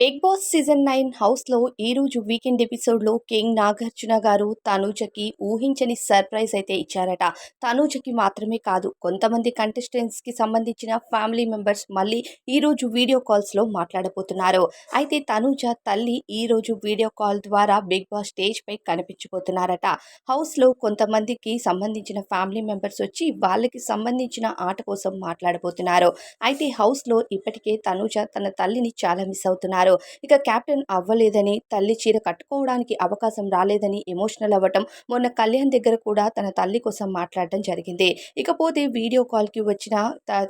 Big boss season nine హౌస్లో ఈరోజు weekend ఎపిసోడ్లో కింగ్ నాగార్జున గారు తనూజకి ఊహించని సర్ప్రైజ్ అయితే ఇచ్చారట. తనూజకి మాత్రమే కాదు కొంతమంది కంటెస్టెంట్స్కి సంబంధించిన ఫ్యామిలీ మెంబర్స్ మళ్ళీ ఈరోజు వీడియో కాల్స్లో మాట్లాడబోతున్నారు. అయితే తనూజ తల్లి ఈరోజు వీడియో కాల్ ద్వారా బిగ్ బాస్ స్టేజ్పై కనిపించబోతున్నారట. హౌస్లో కొంతమందికి సంబంధించిన ఫ్యామిలీ మెంబర్స్ వచ్చి వాళ్ళకి సంబంధించిన ఆట కోసం మాట్లాడబోతున్నారు. అయితే హౌస్లో ఇప్పటికే తనూజ తన తల్లిని చాలా మిస్ అవుతున్నారు. ఇక కెప్టెన్ అవ్వలేదని తల్లి చీర కట్టుకోవడానికి అవకాశం రాలేదని ఎమోషనల్ అవ్వటం మొన్న కళ్యాణ్ దగ్గర కూడా తన తల్లి కోసం మాట్లాడడం జరిగింది. ఇకపోతే వీడియో కాల్కి వచ్చిన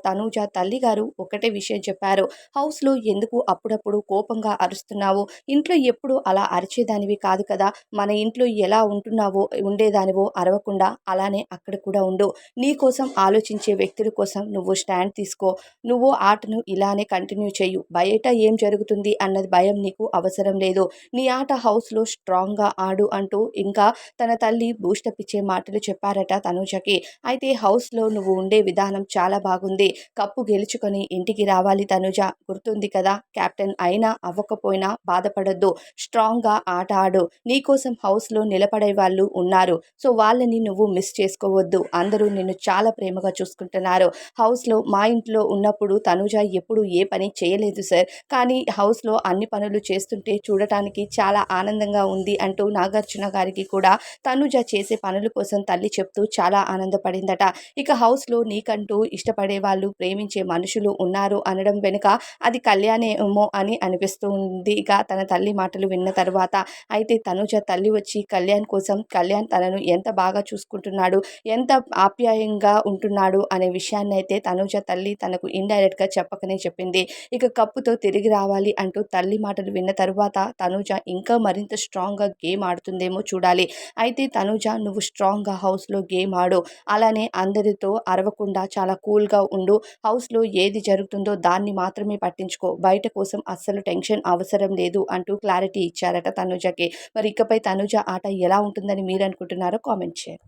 తనూజ తల్లి గారు ఒకటే విషయం చెప్పారు. హౌస్లో ఎందుకు అప్పుడప్పుడు కోపంగా అరుస్తున్నావు? ఇంట్లో ఎప్పుడు అలా అరిచేదానివి కాదు కదా? మన ఇంట్లో ఎలా ఉంటున్నావో ఉండేదానివో అరవకుండా అలానే అక్కడ కూడా ఉండు. నీ కోసం ఆలోచించే వ్యక్తుల కోసం నువ్వు స్టాండ్ తీసుకో. నువ్వు ఆటను ఇలానే కంటిన్యూ చేయు బయట ఏం జరుగుతుంది అన్నది భయం నీకు అవసరం లేదు. నీ ఆట హౌస్లో స్ట్రాంగ్గా ఆడు అంటూ ఇంకా తన తల్లి బూస్టప్ ఇచ్చే మాటలు చెప్పారట తనుజకి. అయితే హౌస్లో నువ్వు ఉండే విధానం చాలా బాగుంది. కప్పు గెలుచుకొని ఇంటికి రావాలి తనుజ. గుర్తుంది కదా కెప్టెన్ అయినా అవ్వకపోయినా బాధపడద్దు. స్ట్రాంగ్గా ఆట ఆడు. నీకోసం హౌస్లో నిలబడే వాళ్ళు ఉన్నారు. సో వాళ్ళని నువ్వు మిస్ చేసుకోవద్దు. అందరూ నిన్ను చాలా ప్రేమగా చూసుకుంటున్నారు. హౌస్లో మా ఇంట్లో ఉన్నప్పుడు తనుజ ఎప్పుడు ఏ పని చేయలేదు సార్. కానీ హౌస్లో అన్ని పనులు చేస్తుంటే చూడటానికి చాలా ఆనందంగా ఉంది అంటూ నాగార్జున గారికి కూడా తనుజ చేసే పనుల కోసం తల్లి చెప్తూ చాలా ఆనందపడిందట. ఇక హౌస్లో నీకంటూ ఇష్టపడే వాళ్ళు ప్రేమించే మనుషులు ఉన్నారు అనడం వెనుక అది కళ్యాణేమో అని అనిపిస్తుంది ఇక తన తల్లి మాటలు విన్న తర్వాత అయితే తనుజ తల్లి వచ్చి కళ్యాణ్ కోసం కళ్యాణ్ తనను ఎంత బాగా చూసుకుంటున్నాడు ఎంత ఆప్యాయంగా ఉంటున్నాడు అనే విషయాన్ని అయితే తనుజ తల్లి తనకు ఇండైరెక్ట్గా చెప్పకనే చెప్పింది. ఇక కప్పుతో తిరిగి రావాలి అంటూ తల్లి మాటలు విన్న తరువాత తనుజ ఇంకా మరింత స్ట్రాంగ్గా గేమ్ ఆడుతుందేమో చూడాలి. అయితే తనుజ నువ్వు స్ట్రాంగ్గా హౌస్లో గేమ్ ఆడు. అలానే అందరితో అరవకుండా చాలా కూల్గా ఉండు. హౌస్లో ఏది జరుగుతుందో దాన్ని మాత్రమే పట్టించుకో. బయట కోసం అస్సలు టెన్షన్ అవసరం లేదు అంటూ క్లారిటీ ఇచ్చారట తనుజకి. మరి ఇకపై తనుజ ఆట ఎలా ఉంటుందని మీరు అనుకుంటున్నారో కామెంట్ చేయండి.